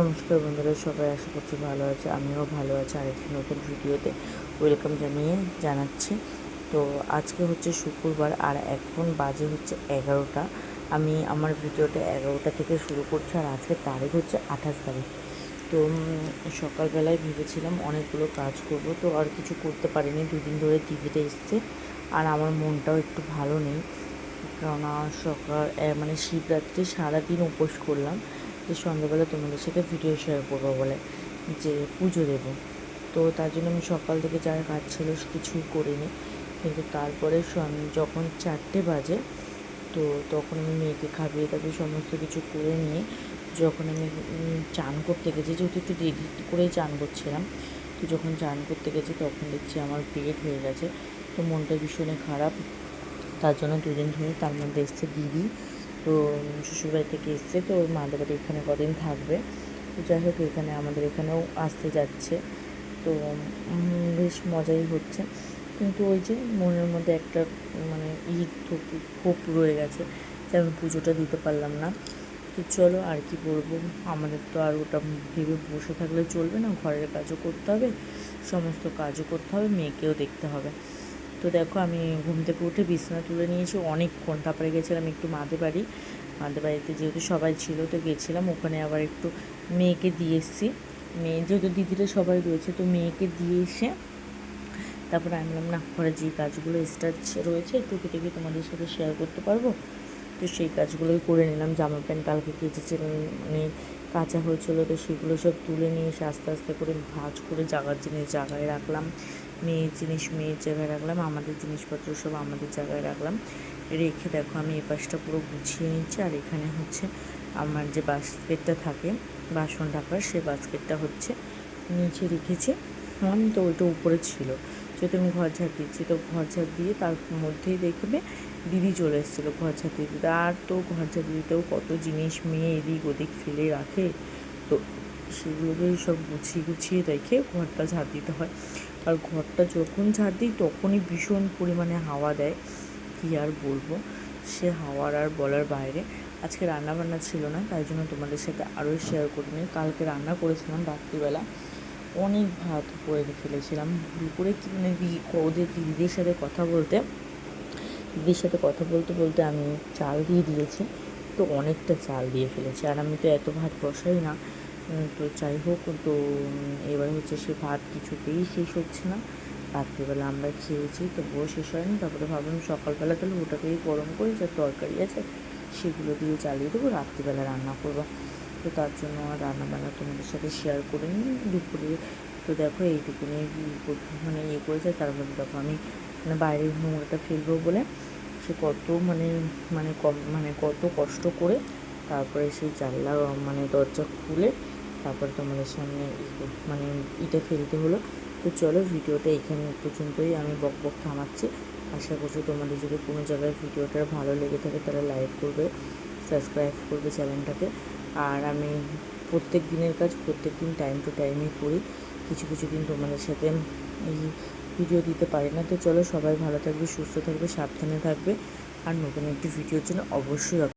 নমস্কার বন্ধুরা, সবাই আশা করছি ভালো আছে, আমিও ভালো আছি আরেকটি নতুন ভিডিওতে। ওয়েলকাম জানিয়ে জানাচ্ছি। তো আজকে হচ্ছে শুক্রবার আর এখন বাজে হচ্ছে এগারোটা। আমি আমার ভিডিওটা এগারোটা থেকে শুরু করছি আর আজকে তারিখ হচ্ছে আঠাশ তারিখ। তো সকালবেলায় ভেবেছিলাম অনেকগুলো কাজ করব, তো আর কিছু করতে পারিনি, দুদিন ধরে টিভিতে এসছে। আর আমার মনটাও একটু ভালো নেই, কেননা সকাল মানে শিবরাত্রি সারাদিন উপোস করলাম। যে সন্ধ্যাবেলা তোমাদের সাথে ভিডিও শেয়ার করব বলে যে পুজো দেবো। তো তার জন্য আমি সকাল থেকে যার কাজ ছিল কিছুই করিনি। কিন্তু তারপরে যখন চারটে বাজে, তো তখন আমি মেয়েকে খাবিয়ে টাবিয়ে সমস্ত কিছু করে নিয়ে যখন আমি চান করতে গেছি, যেহেতু একটু দেরি করেই চান করছিলাম, তো যখন চান করতে গেছি তখন দেখছি আমার পেট হয়ে গেছে, তো মনটা ভীষণই খারাপ। তার জন্য দুদিন ধরে তার মধ্যে এসছে দিদি। তো শ্বশুরবাড়ি থেকে এসছে, তো ওর মাদের বাড়ি এখানে কদিন থাকবে। তো যাই হোক, এখানে আমাদের এখানেও আসতে যাচ্ছে। তো বেশ মজাই হচ্ছে। কিন্তু ওই যে মনের মধ্যে একটা মানে ঈদ ক্ষোভ রয়ে গেছে যে আমি পুজোটা দিতে পারলাম না। তো চলো, আর কি বলব? আমাদের তো আর ওটা ভেবে বসে থাকলে চলবে না। ঘরের কাজও করতে হবে, সমস্ত কাজও করতে হবে, মেয়েকেও দেখতে হবে। তো দেখো, আমি ঘুম থেকে উঠে বিছানা তুলে নিয়েছি অনেকক্ষণ। তারপরে গেছিলাম একটু মাদের বাড়ি। মাদের বাড়িতে যেহেতু সবাই ছিল, তো গেছিলাম। ওখানে আবার একটু মেয়েকে দিয়ে এসেছি। মেয়ে যেহেতু দিদিরা সবাই রয়েছে, তো মেয়েকে দিয়ে এসে তারপরে আমি বললাম, না ঘরে যে কাজগুলো স্টার্ট রয়েছে, টুকিটাকি তোমাদের সাথে শেয়ার করতে পারব। তো সেই কাজগুলোই করে নিলাম। জামা প্যান্ট কালকে কেচেছিলাম মানে কাঁচা হয়েছিল, তো সেগুলো সব তুলে নিয়ে এসে আস্তে আস্তে করে ভাঁজ করে জাগার জিনিস জায়গায় রাখলাম। মেয়ের জিনিস মেয়ের জায়গায় রাখলাম, আমাদের জিনিসপত্র সব আমাদের জায়গায় রাখলাম। রেখে দেখো আমি এ পাশটা পুরো গুছিয়ে নিচ্ছি, আর এখানে হচ্ছে আমার যে বাস্কেটটা থাকে, বাসন রাখার সে বাস্কেটটা হচ্ছে নিচে রেখেছি। আমি তো ওইটা উপরে ছিল। যেহেতু আমি ঘর ঝাড় দিচ্ছি, তো ঘর ঝাড় দিয়ে তার মধ্যেই দেখবে দিদি চলে এসেছিল ঘর দিয়ে দিতে। আর তো ঘর ঝাড় দিতেও কত জিনিস মেয়ে এদিক ওদিক ফেলে রাখে। তো সেগুলোকে সব গুছিয়ে গুছিয়ে রেখে ঘরটা ঝাড় দিতে হয়। আর ঘরটা যখন ঝাড় দিই, তখনই ভীষণ পরিমাণে হাওয়া দেয়। কী আর বলব? সে হাওয়ার আর বলার বাইরে। আজকে রান্না বান্না ছিল না, তাই জন্য তোমাদের সাথে আরও শেয়ার করে করিনি। কালকে রান্না করেছিলাম রাত্রিবেলা। অনেক ভাত করে ফেলেছিলাম। ভুল করে মানে ওদের দিদিদের সাথে কথা বলতে দিদির সাথে কথা বলতে বলতে আমি চাল দিয়ে দিয়েছি। তো অনেকটা চাল দিয়ে ফেলেছি। আর আমি তো এত ভাত বসাই না। তো যাই হোক, তো এবার হচ্ছে সে ভাত কিছুতেই শেষ হচ্ছে না। রাত্রিবেলা আমরা খেয়েছি তো বউ শেষ হয়নি। তারপরে ভাবলাম সকালবেলা তাহলে ওটাকেই গরম করে যা তরকারি আছে সেগুলো দিয়ে চালিয়ে দেবো, রাত্রিবেলা রান্না করব। তো তার জন্য রান্না বান্না তোমাদের সাথে শেয়ার করে নিই দুপুরে। তো দেখো এইটুকুনি মানে ইয়ে করেছে তারপরে দেখো আমি মানে বাইরের নোংরাটা ফেলব বলে সে কত মানে মানে কম মানে কত কষ্ট করে তারপরে সেই জানলা মানে দরজা খুলে তারপরে তোমাদের সামনে মানে ইটা ফেলতে হলো। তো চলো ভিডিওটা এখানে পর্যন্তই আমি বক বক থামাচ্ছি। আশা করছি তোমাদের যদি কোনো জায়গায় ভিডিওটা ভালো লেগে থাকে তাহলে লাইক করবে সাবস্ক্রাইব করবে চ্যানেলটাকে। আর আমি প্রত্যেক দিনের কাজ প্রত্যেক দিন টাইম টু টাইমই করি। কিছু কিছু দিন তোমাদের সাথে এই ভিডিও দিতে পারি না। তো চলো সবাই ভালো থাকবে, সুস্থ থাকবে, সাবধানে থাকবে। আর নতুন একটি ভিডিওর জন্য অবশ্যই